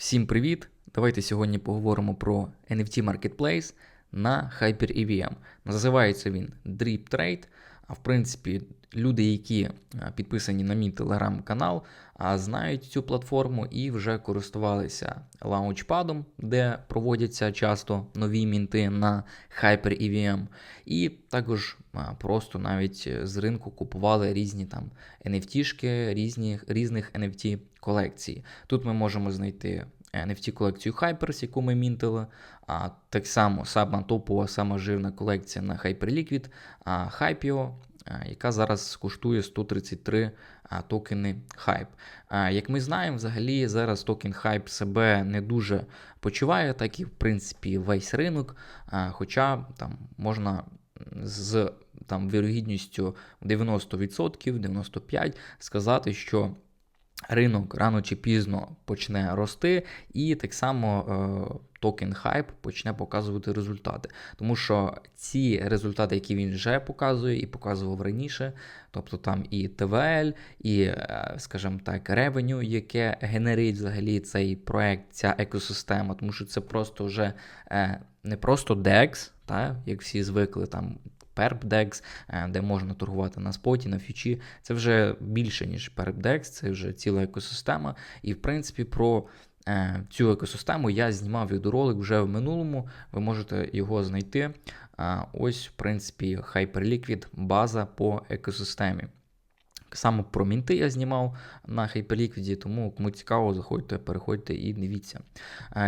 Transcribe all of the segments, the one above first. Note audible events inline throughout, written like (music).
Всім привіт! Давайте сьогодні поговоримо про NFT Marketplace на HyperEVM. Називається він Drip Trade. А в принципі, люди, які підписані на мій телеграм-канал, знають цю платформу і вже користувалися лаунчпадом, де проводяться часто нові мінти на HyperEVM. І також просто навіть з ринку купували різні там NFT-шки, різні, різних NFT колекцій. Тут ми можемо знайти NFT колекцію Hypers, яку ми мінтили. А так само сама топова, сама жирна колекція на Hyperliquid, а Hypio, яка зараз коштує 133 токени Hype. Як ми знаємо, взагалі зараз токен Hype себе не дуже почуває, так і в принципі весь ринок. Хоча там можна з там, вірогідністю 90%, 95% сказати, що ринок рано чи пізно почне рости, і так само е, токен Hype почне показувати результати. Тому що ці результати, які він вже показує і показував раніше, тобто там і ТВЛ, і, е, скажімо так, ревеню, яке генерить взагалі цей проект, ця екосистема, тому що це просто вже е, не просто DEX, та, як всі звикли там Е, де можна торгувати на споті, на фічі. Це вже більше, ніж PerpDex, це вже ціла екосистема. І, в принципі, про е, цю екосистему я знімав відеоролик вже в минулому. Ви можете його знайти. Ось, в принципі, Hyperliquid база по екосистемі. Саме про мінти я знімав на Hyperliquid, тому кому цікаво, заходьте, переходьте і дивіться.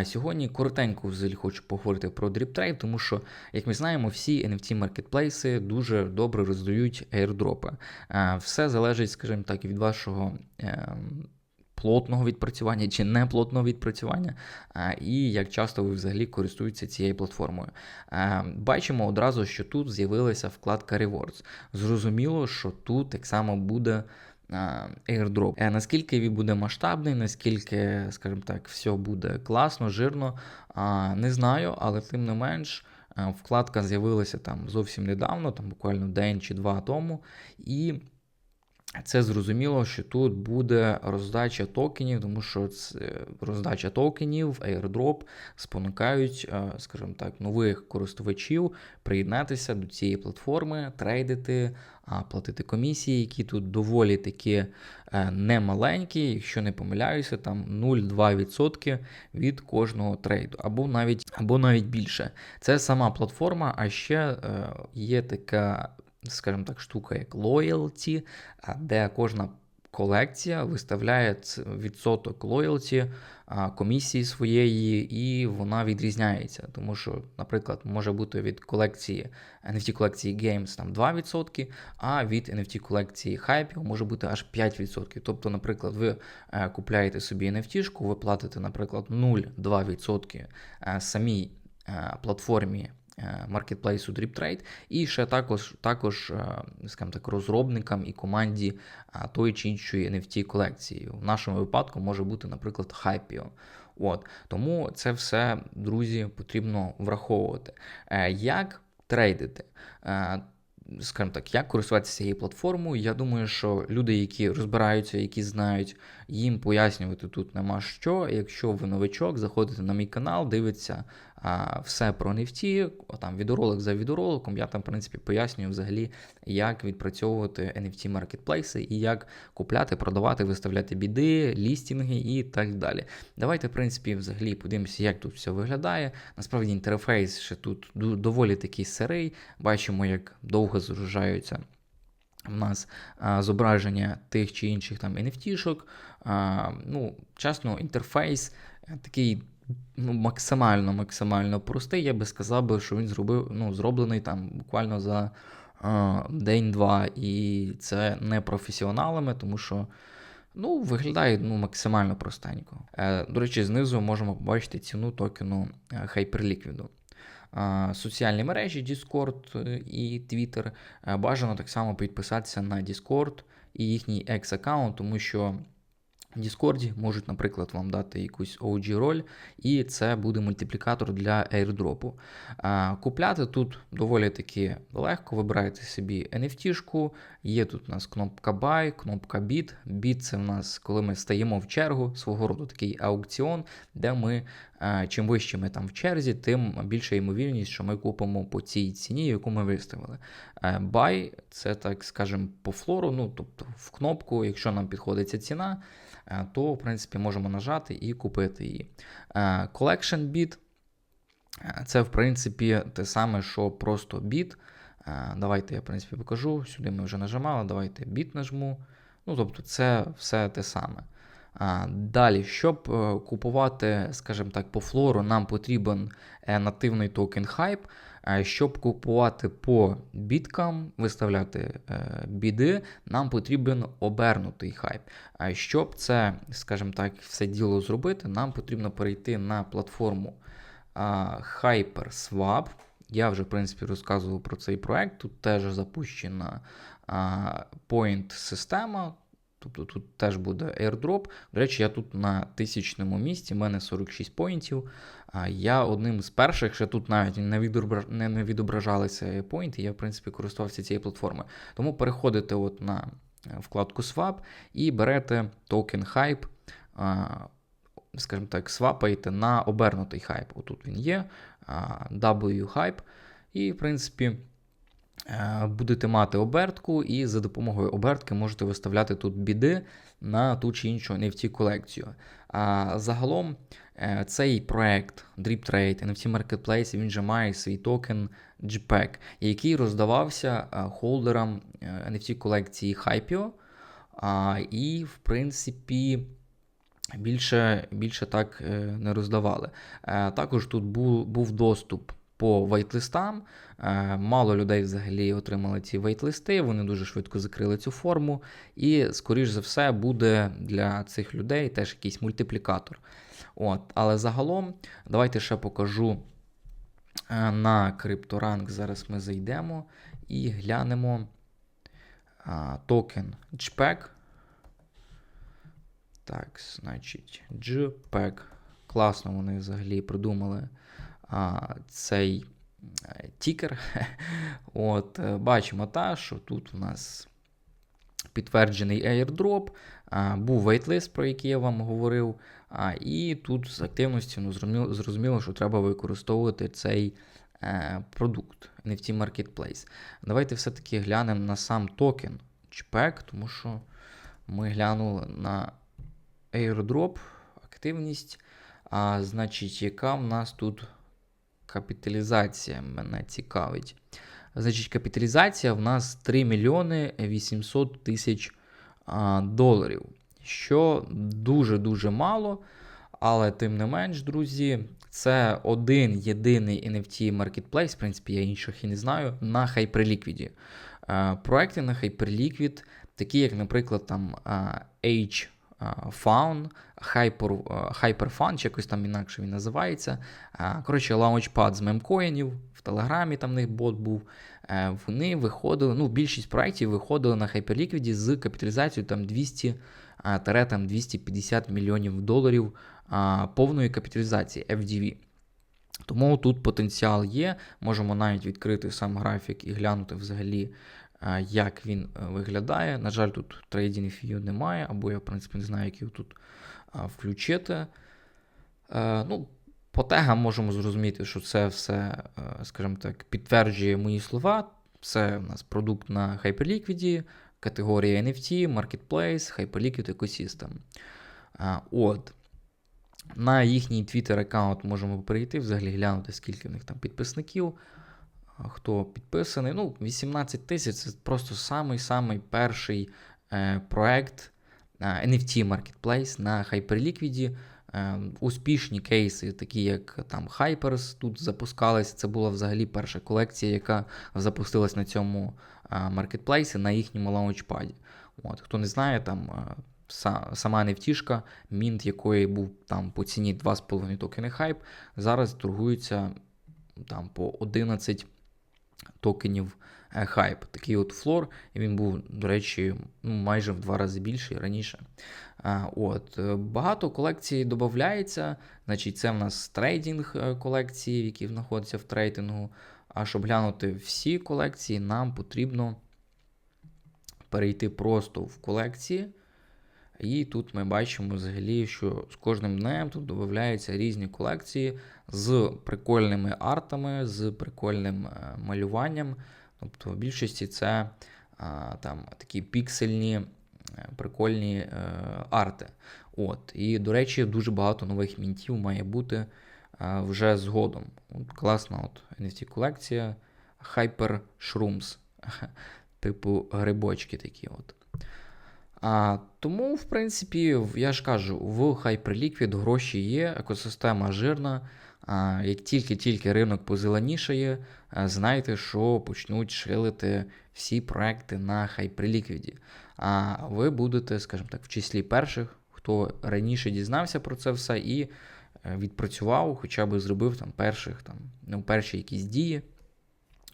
Сьогодні коротенько взагалі хочу поговорити про DripTrade, тому що, як ми знаємо, всі NFT маркетплейси дуже добре роздають airdropи. Все залежить, скажімо так, від вашого ем, плотного відпрацювання чи не плотного відпрацювання, і як часто ви взагалі користуєтеся цією платформою. Бачимо одразу, що тут з'явилася вкладка Rewards. Зрозуміло, що тут так само буде. Airdrop. Е, наскільки він буде масштабний, наскільки, скажімо так, все буде класно, жирно, не знаю, але тим не менш, вкладка з'явилася там зовсім недавно, там буквально день чи два тому. І це зрозуміло, що тут буде роздача токенів, тому що це роздача токенів, airdrop спонукають, е, скажімо так, нових користувачів приєднатися до цієї платформи, трейдити, платити комісії, які тут доволі такі е, немаленькі, якщо не помиляюся, там 0,2% від кожного трейду, або навіть або навіть більше. Це сама платформа, а ще е, є така скажімо так, штука, як loyalty, де кожна колекція виставляє відсоток loyalty комісії своєї, і вона відрізняється. Тому що, наприклад, може бути від колекції NFT колекції Games там 2%, а від NFT колекції Hype може бути аж 5%. Тобто, наприклад, ви е, купляєте собі NFT, ви платите, наприклад, 0,2% е, самій е, платформі. Е, маркетплейсу DripTrade, і ще також також е, скажімо так, розробникам і команді е, тої чи іншої NFT колекції. В нашому випадку може бути, наприклад, Hypio. От Тому це все, друзі, потрібно враховувати. Як трейдити? Скажімо так, як користуватися цією платформою. Я думаю, що люди, які розбираються, які знають, їм пояснювати тут нема що. Якщо ви новичок, заходите на мій канал, дивиться все про NFT, там відеоролик за відеороликом, я там, в принципі, пояснюю взагалі, як відпрацьовувати NFT маркетплейси і як купляти, продавати, виставляти біди, лістінги і так далі. Давайте, в принципі, взагалі подивимося, як тут все виглядає. Насправді інтерфейс ще тут доволі такий сирий. Бачимо, як довго згружаються. У нас а, зображення тих чи інших там NFT-шок. Ну, Чесно, інтерфейс такий ну, максимально максимально простий. Я би сказав, що він зробив, ну, зроблений там буквально за а, день-два. І це не професіоналами, тому що ну, виглядає ну, максимально простенько. Е, До речі, знизу можемо побачити ціну токену е, Hyperliquid. Соціальні мережі Discord е, і Twitter. Е, бажано так само підписатися на Discord і їхній екс-аккаунт, тому що Discord можуть, наприклад, вам дати якусь OG роль, і це буде мультиплікатор для airdrop. Купляти тут доволі таки легко. Вибираєте собі NFT-шку, є тут у нас кнопка Buy, кнопка Bid. Bid це в нас, коли ми стаємо в чергу, свого роду такий аукціон, де ми чим вище ми там в черзі, тим більша ймовірність, що ми купимо по цій ціні, яку ми виставили. Buy це так скажемо по флору, ну тобто в кнопку, якщо нам підходить ця ціна. Е, то, в принципі, можемо нажати і купити її. Е, collection Bit е, це, в принципі, те саме, що просто біт. Давайте я, в принципі, покажу. Сюди ми вже нажимали, давайте біт нажму. Ну, Тобто, це все те саме. Далі, щоб купувати, скажімо так, по флору, нам потрібен нативний токен Hype. Щоб купувати по біткам, виставляти е, біди, нам потрібен обернутий хайп. Щоб це, скажімо так, все діло зробити, нам потрібно перейти на платформу HyperSwap. Я вже, в принципі, розказував про цей проект. Тут теж запущена point-система. Тобто тут теж буде airdrop. До речі, я тут на тисячному місці, в мене 46 поінтів. Я одним з перших, ще тут навіть не відображ... не відображалися поінти, я, в принципі, користувався цією платформою. Тому переходите от на е, вкладку Swap і берете токен Hype, скажімо так, свапаєте на обернутий хайп. Отут він є, W-Hype. І, в принципі. Е, будете мати обертку, і за допомогою обертки можете виставляти тут біди на ту чи іншу NFT колекцію. А загалом е, цей проект Drip Trade, NFT Marketplace, він же має свій токен JPEG, який роздавався е, холдерам NFT колекції Hypio. І, в принципі, більше більше так не роздавали. Також тут був, був доступ по вайтлистам. Е, мало людей взагалі отримали ці вейтлисти, вони дуже швидко закрили цю форму. І, скоріш за все, буде для цих людей теж якийсь мультиплікатор. От, Але загалом, давайте ще покажу е, на крипторанк. Зараз ми зайдемо і глянемо а, токен JPEG. Так, значить, JPEG. Класно вони взагалі придумали а, цей е, тікер. (laughs) От, е, Бачимо, та, що тут у нас підтверджений airdrop, а, був waitlist, про який я вам говорив. А, І тут з активності ну, зрозуміло, зрозуміло, що треба використовувати цей е, продукт NFT Marketplace. Давайте все-таки глянемо на сам токен JPEG, тому що ми глянули на airdrop, активність. А, Значить, яка в нас тут капіталізація мене цікавить. Значить, капіталізація в нас 3 мільйони 800 тисяч доларів, що дуже-дуже мало. Але тим не менш, друзі, це один єдиний NFT Marketplace, в принципі, я інших і не знаю, на Hyperliquid. Проекти на Hyperliquid, такі, як, наприклад, там H Faun, Hyper, Hyperfun, чи якось там інакше він називається. Коротше, лаунчпад з мемкоїнів, в Телеграмі там в них бот був. Е, вони виходили, ну, більшість проєктів виходили на Hyperliquid з капіталізацією там 200 там 250 мільйонів доларів повної капіталізації FDV. Тому тут потенціал є. Можемо навіть відкрити сам графік і глянути взагалі, як він е, виглядає. На жаль, тут Trading View немає, або я, в принципі, не знаю, як його тут включити. Е, ну, По тегам можемо зрозуміти, що це все, е, скажімо так, підтверджує мої слова. Це у нас продукт на Hyperliquid, категорія NFT, Marketplace, Hyperliquid Ecosystem. От. На їхній Twitter аккаунт можемо перейти, взагалі глянути, скільки в них там підписників хто підписаний. Ну, 18 тисяч це просто самий-самий перший е, проект е, NFT Marketplace на Hyperliquid. Е, успішні кейси, такі як там Hypers, тут запускалися. Це була взагалі перша колекція, яка запустилась на цьому е, маркетплейсі на їхньому лаунчпаді. От, Хто не знає, там. Е, Сама нефтішка, мінт якої був там по ціні 2,5 токени хайп, зараз торгується там по 11 токенів Hype. Такий от флор, і він був, до речі, ну, майже в два рази більший раніше. От, е, Багато колекцій додається. Значить, це в нас трейдинг е, колекції, які знаходяться в трейдингу. А щоб глянути всі колекції, нам потрібно перейти просто в колекції. І тут ми бачимо взагалі, що з кожним днем тут додаються різні колекції з прикольними артами, з прикольним е, малюванням. Тобто, в більшості це а, там такі піксельні, е, прикольні е, арти. От. І, до речі, дуже багато нових мінтів має бути а, вже згодом. От, Класна от NFT-колекція Hyper Shrooms, (laughs) типу грибочки такі. от. А, Тому, в принципі, я ж кажу, в Hyperliquid гроші є, екосистема жирна. А, Як тільки-тільки ринок позеленішає, знайте, що почнуть шилити всі проекти на Hyperliquid. А ви будете, скажімо так, в числі перших, хто раніше дізнався про це все і е, відпрацював, хоча б зробив там перших, там, ну, перші якісь дії,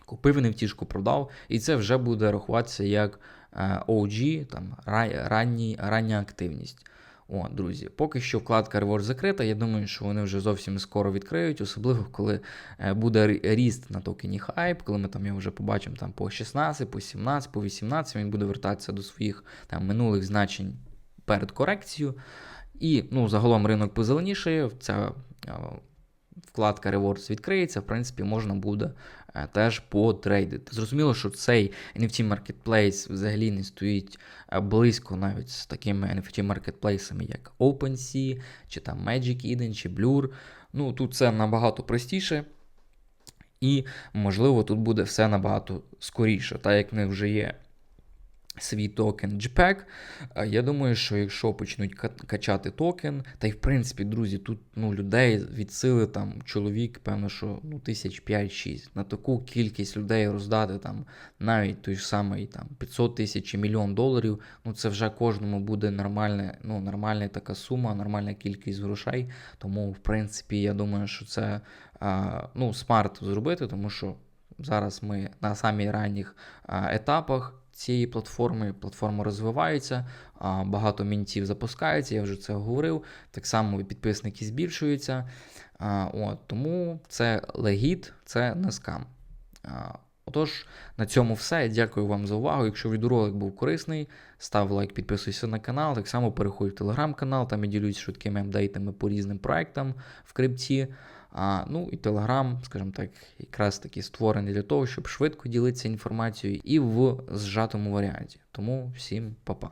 купив нефтішку, продав, і це вже буде рахуватися як е, OG, там, ранній, рання активність. О, друзі, поки що вкладка Reward закрита. Я думаю, що вони вже зовсім скоро відкриють, особливо коли е, буде ріст на токені Hype, коли ми там його вже побачимо там по 16, по 17, по 18, він буде вертатися до своїх там минулих значень перед корекцією. І ну, загалом ринок позеленішає, ця е, вкладка Rewards відкриється, в принципі, можна буде е, теж потрейдити. Зрозуміло, що цей NFT Marketplace взагалі не стоїть е, близько навіть з такими NFT маркетплейсами, як OpenSea, чи там Magic Eden, чи Blur. Ну, Тут це набагато простіше. І, можливо, тут буде все набагато скоріше, так як в них вже є свій токен JPEG. Я думаю, що якщо почнуть качати токен, та й в принципі, друзі, тут ну, людей від сили там чоловік, певно, що ну, тисяч 5-6. На таку кількість людей роздати там навіть той ж самий там 500 тисяч чи мільйон доларів. Ну це вже кожному буде нормальна, ну, нормальна така сума, нормальна кількість грошей. Тому, в принципі, я думаю, що це а, ну, смарт зробити, тому що зараз ми на самих ранніх а, етапах цієї платформи. Платформа розвивається, багато мінтів запускається, я вже це говорив. Так само підписники збільшуються. От, Тому це легіт, це не скам. Отож, на цьому все. Дякую вам за увагу. Якщо відеоролик був корисний, став лайк, підписуйся на канал. Так само переходь в телеграм-канал, там я ділюсь швидкими апдейтами по різним проектам в крипті. А, Ну і Telegram, скажімо так, якраз таки створений для того, щоб швидко ділитися інформацією і в зжатому варіанті. Тому всім па-па.